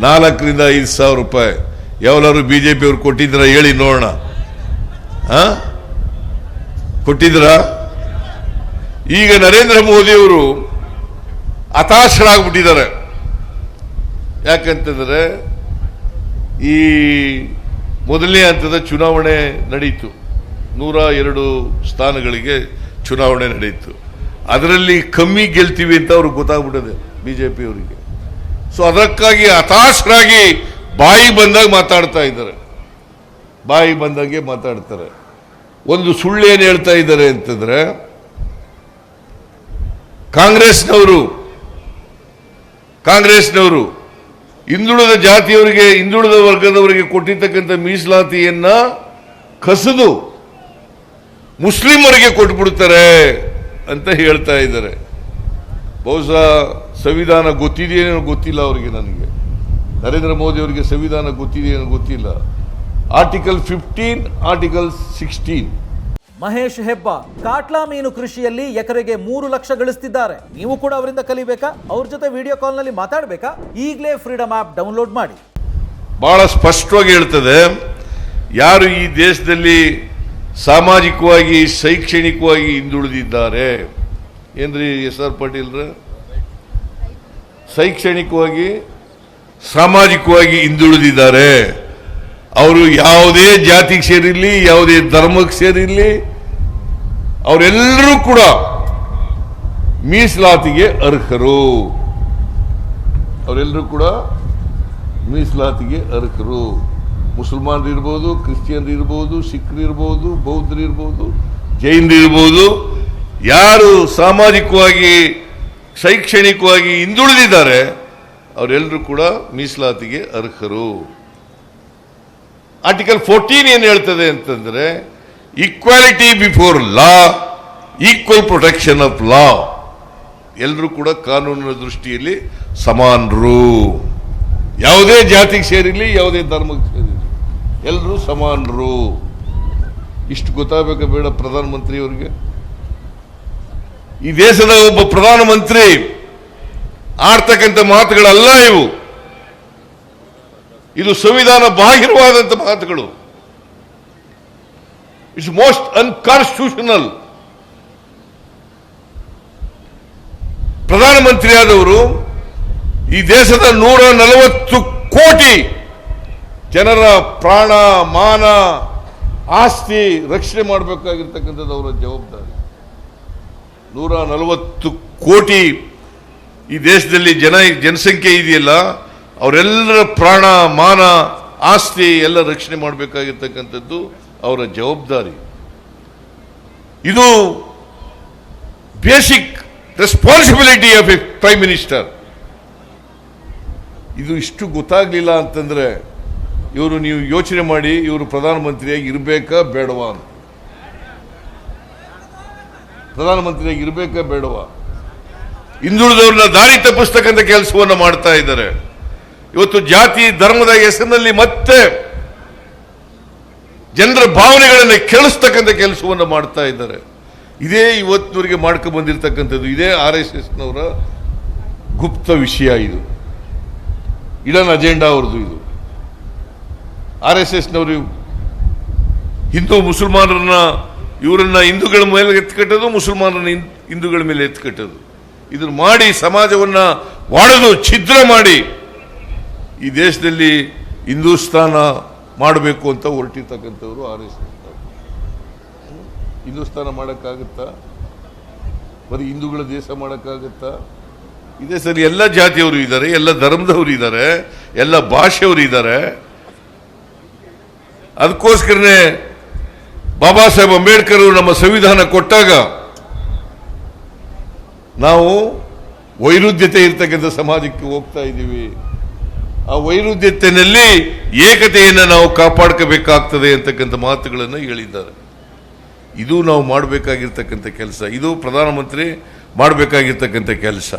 ನಾಲ್ಕರಿಂದ ಐದು ಸಾವಿರ ರೂಪಾಯಿ. ಯಾವಲಾದ್ರು ಬಿ ಜೆ ಪಿಯವ್ರು ಕೊಟ್ಟಿದ್ರ ಹೇಳಿ ನೋಡೋಣ. ಆ? ಕೊಟ್ಟಿದ್ರಾ? ಈಗ ನರೇಂದ್ರ ಮೋದಿಯವರು ಹತಾಶರಾಗ್ಬಿಟ್ಟಿದ್ದಾರೆ. ಯಾಕಂತಂದರೆ ಈ ಮೊದಲನೇ ಹಂತದ ಚುನಾವಣೆ ನಡೀತು. ನೂರ ಎರಡು ಸ್ಥಾನಗಳಿಗೆ ಚುನಾವಣೆ ನಡೆಯಿತು. ಅದರಲ್ಲಿ ಕಮ್ಮಿ ಗೆಲ್ತೀವಿ ಅಂತ ಅವ್ರಿಗೆ ಗೊತ್ತಾಗ್ಬಿಟ್ಟಿದೆ ಪಿ ಅವರಿಗೆ. ಸೊ ಅದಕ್ಕಾಗಿ ಹತಾಶರಾಗಿ ಬಾಯಿ ಬಂದಾಗ ಮಾತಾಡ್ತಾ ಇದ್ದಾರೆ. ಬಾಯಿ ಬಂದಾಗೆ ಮಾತಾಡ್ತಾರೆ. ಒಂದು ಸುಳ್ಳು ಏನು ಹೇಳ್ತಾ ಇದ್ದಾರೆ ಅಂತಂದ್ರೆ, ಕಾಂಗ್ರೆಸ್ನವರು ಕಾಂಗ್ರೆಸ್ನವರು ಹಿಂದುಳಿದ ಜಾತಿಯವರಿಗೆ, ಹಿಂದುಳಿದ ವರ್ಗದವರಿಗೆ ಕೊಟ್ಟಿರ್ತಕ್ಕಂಥ ಮೀಸಲಾತಿಯನ್ನ ಕಸಿದು ಮುಸ್ಲಿಮರಿಗೆ ಕೊಟ್ಬಿಡ್ತಾರೆ ಅಂತ ಹೇಳ್ತಾ ಇದ್ದಾರೆ. ಬಹುಶಃ ಸಂವಿಧಾನ ಗೊತ್ತಿದೆಯೇನೋ ಗೊತ್ತಿಲ್ಲ ಅವರಿಗೆ ನನಗೆ. ನರೇಂದ್ರ ಮೋದಿ ಅವರಿಗೆ ಸಂವಿಧಾನ ಗೊತ್ತಿದೆಯೇನೋ ಗೊತ್ತಿಲ್ಲ. Article fifteen article sixteen Mahesh Hebba catla ಮೀನು ಕೃಷಿಯಲ್ಲಿ ಎಕರೆಗೆ ಮೂರು ಲಕ್ಷ ಗಳಿಸ್ತಿದ್ದಾರೆ. ನೀವು ಕೂಡ ಅವರಿಂದ ಕಲಿಬೇಕಾ? ಅವ್ರ ಜೊತೆ ವಿಡಿಯೋ ಕಾಲ್ನಲ್ಲಿ ಮಾತಾಡಬೇಕಾ? ಈಗಲೇ ಫ್ರೀಡಮ್ ಆಪ್ ಡೌನ್ಲೋಡ್ ಮಾಡಿ. ಬಹಳ ಸ್ಪಷ್ಟವಾಗಿ ಹೇಳ್ತದೆ ಯಾರು ಈ ದೇಶದಲ್ಲಿ ಸಾಮಾಜಿಕವಾಗಿ ಶೈಕ್ಷಣಿಕವಾಗಿ ಹಿಂದುಳಿದಿದ್ದಾರೆ? ಏನ್ರಿ ಎಸ್ ಆರ್ ಪಾಟೀಲ್ರ? ಶೈಕ್ಷಣಿಕವಾಗಿ, ಸಾಮಾಜಿಕವಾಗಿ ಹಿಂದುಳಿದಿದ್ದಾರೆ. ಅವರು ಯಾವುದೇ ಜಾತಿಗೆ ಸೇರಿರಲಿ, ಯಾವುದೇ ಧರ್ಮಕ್ಕೆ ಸೇರಿರಲಿ, ಅವರೆಲ್ಲರೂ ಕೂಡ ಮೀಸಲಾತಿಗೆ ಅರ್ಹರು. ಅವರೆಲ್ಲರೂ ಕೂಡ ಮೀಸಲಾತಿಗೆ ಅರ್ಹರು. ಮುಸಲ್ಮಾನರು ಇರ್ಬೋದು ಕ್ರಿಶ್ಚಿಯನ್ ಇರ್ಬೋದು ಸಿಖ್ರು ಇರ್ಬೋದು ಬೌದ್ಧರು ಇರ್ಬೋದು ಜೈನರು ಇರ್ಬೋದು ಯಾರು ಸಾಮಾಜಿಕವಾಗಿ ಶೈಕ್ಷಣಿಕವಾಗಿ ಹಿಂದುಳಿದಿದ್ದಾರೆ ಅವರೆಲ್ಲರೂ ಕೂಡ ಮೀಸಲಾತಿಗೆ ಅರ್ಹರು. ಆರ್ಟಿಕಲ್ ಫೋರ್ಟೀನ್ ಏನು ಹೇಳ್ತದೆ ಅಂತಂದರೆ equality before law equal protection of law ಎಲ್ಲರೂ ಕೂಡ ಕಾನೂನಿನ ದೃಷ್ಟಿಯಲ್ಲಿ ಸಮಾನರು. ಯಾವುದೇ ಜಾತಿಗೆ ಸೇರಿರಲಿ, ಯಾವುದೇ ಧರ್ಮಕ್ಕೆ ಸೇರಿರಲಿ ಎಲ್ಲರೂ ಸಮಾನರು. ಇಷ್ಟು ಗೊತ್ತಾಗಬೇಕು ಬೇಡ ಪ್ರಧಾನಮಂತ್ರಿ ಅವರಿಗೆ ಈ ದೇಶದ ಒಬ್ಬ ಪ್ರಧಾನಮಂತ್ರಿ ಆಡ್ತಕ್ಕಂಥ ಮಾತುಗಳಲ್ಲ ಇವು. ಇದು ಸಂವಿಧಾನ ಬಾಹಿರವಾದಂಥ ಮಾತುಗಳು. ಇಟ್ಸ್ ಮೋಸ್ಟ್ ಅನ್ಕಾನ್ಸ್ಟಿಟ್ಯೂಷನಲ್ ಪ್ರಧಾನಮಂತ್ರಿಯಾದವರು ಈ ದೇಶದ ನೂರ ನಲವತ್ತು ಕೋಟಿ ಜನರ ಪ್ರಾಣ, ಮಾನ, ಆಸ್ತಿ ರಕ್ಷಣೆ ಮಾಡಬೇಕಾಗಿರ್ತಕ್ಕಂಥದ್ದು ಅವರ ಜವಾಬ್ದಾರಿ. ನೂರ ನಲವತ್ತು ಕೋಟಿ ಈ ದೇಶದಲ್ಲಿ ಜನ, ಜನಸಂಖ್ಯೆ ಇದೆಯಲ್ಲ, ಅವರೆಲ್ಲರ ಪ್ರಾಣ, ಮಾನ, ಆಸ್ತಿ ಎಲ್ಲ ರಕ್ಷಣೆ ಮಾಡಬೇಕಾಗಿರ್ತಕ್ಕಂಥದ್ದು ಅವರ ಜವಾಬ್ದಾರಿ. ಇದು basic responsibility of a prime minister ಇದು ಇಷ್ಟು ಗೊತ್ತಾಗಲಿಲ್ಲ ಅಂತಂದ್ರೆ ಇವರು ನೀವು ಯೋಚನೆ ಮಾಡಿ ಇವರು ಪ್ರಧಾನಮಂತ್ರಿಯಾಗಿ ಇರಬೇಕಾ ಬೇಡವಾ ಅಂತ. ಪ್ರಧಾನಮಂತ್ರಿಯಾಗಿ ಇರಬೇಕಾ ಬೇಡವಾ? ಹಿಂದುಳಿದವ್ರನ್ನ ದಾರಿ ತಪ್ಪಿಸ್ತಕ್ಕಂಥ ಕೆಲಸವನ್ನು ಮಾಡ್ತಾ ಇದ್ದಾರೆ. ಇವತ್ತು ಜಾತಿ, ಧರ್ಮದ ಹೆಸರಿನಲ್ಲಿ ಮತ್ತೆ ಜನರ ಭಾವನೆಗಳನ್ನು ಕೆಳಿಸ್ತಕ್ಕಂಥ ಕೆಲಸವನ್ನು ಮಾಡ್ತಾ ಇದ್ದಾರೆ. ಇದೇ ಇವತ್ತಿನವರಿಗೆ ಮಾಡ್ಕೊಂಡು ಬಂದಿರತಕ್ಕಂಥದ್ದು. ಇದೇ ಆರ್ ಎಸ್ ಎಸ್ನವರ ಗುಪ್ತ ವಿಷಯ ಇದು. ಇಡನ್ ಅಜೆಂಡಾ ಅವ್ರದ್ದು ಇದು. ಆರ್ ಎಸ್ ಎಸ್ನವರು ಹಿಂದೂ ಮುಸಲ್ಮಾನರನ್ನ ಇವರನ್ನ ಹಿಂದೂಗಳ ಮೇಲೆ ಎತ್ಕಟ್ಟೋದು, ಮುಸಲ್ಮಾನರನ್ನ ಹಿಂದೂಗಳ ಮೇಲೆ ಎತ್ಕಟ್ಟೋದು. ಇದನ್ನು ಮಾಡಿ ಸಮಾಜವನ್ನ ಒಡೆದು ಛಿದ್ರ ಮಾಡಿ ಈ ದೇಶದಲ್ಲಿ ಹಿಂದೂಸ್ತಾನ ಮಾಡಬೇಕು ಅಂತ ಹೊರಟಿರ್ತಕ್ಕಂಥವ್ರು ಆರ್ ಎಸ್. ಹಿಂದೂಸ್ತಾನ ಮಾಡೋಕ್ಕಾಗುತ್ತಾ? ಬರೀ ಹಿಂದೂಗಳ ದೇಶ ಮಾಡೋಕ್ಕಾಗುತ್ತಾ? ಇದೇ ಸರಿ ಎಲ್ಲ ಜಾತಿಯವರು ಇದ್ದಾರೆ, ಎಲ್ಲ ಧರ್ಮದವರು ಇದ್ದಾರೆ, ಎಲ್ಲ ಭಾಷೆಯವರು ಇದ್ದಾರೆ. ಅದಕ್ಕೋಸ್ಕರನೇ ಬಾಬಾ ಸಾಹೇಬ್ ಅಂಬೇಡ್ಕರ್ ನಮ್ಮ ಸಂವಿಧಾನ ಕೊಟ್ಟಾಗ ನಾವು ವೈರುಧ್ಯತೆ ಇರ್ತಕ್ಕಂಥ ಸಮಾಜಕ್ಕೆ ಹೋಗ್ತಾ ಇದ್ದೀವಿ. ಆ ವೈರುಧ್ಯತೆಯಲ್ಲಿ ಏಕತೆಯನ್ನು ನಾವು ಕಾಪಾಡ್ಕೋಬೇಕಾಗ್ತದೆ ಅಂತಕ್ಕಂಥ ಮಾತುಗಳನ್ನು ಹೇಳಿದ್ದಾರೆ. ಇದು ನಾವು ಮಾಡಬೇಕಾಗಿರ್ತಕ್ಕಂಥ ಕೆಲಸ. ಇದು ಪ್ರಧಾನಮಂತ್ರಿ ಮಾಡಬೇಕಾಗಿರ್ತಕ್ಕಂಥ ಕೆಲಸ.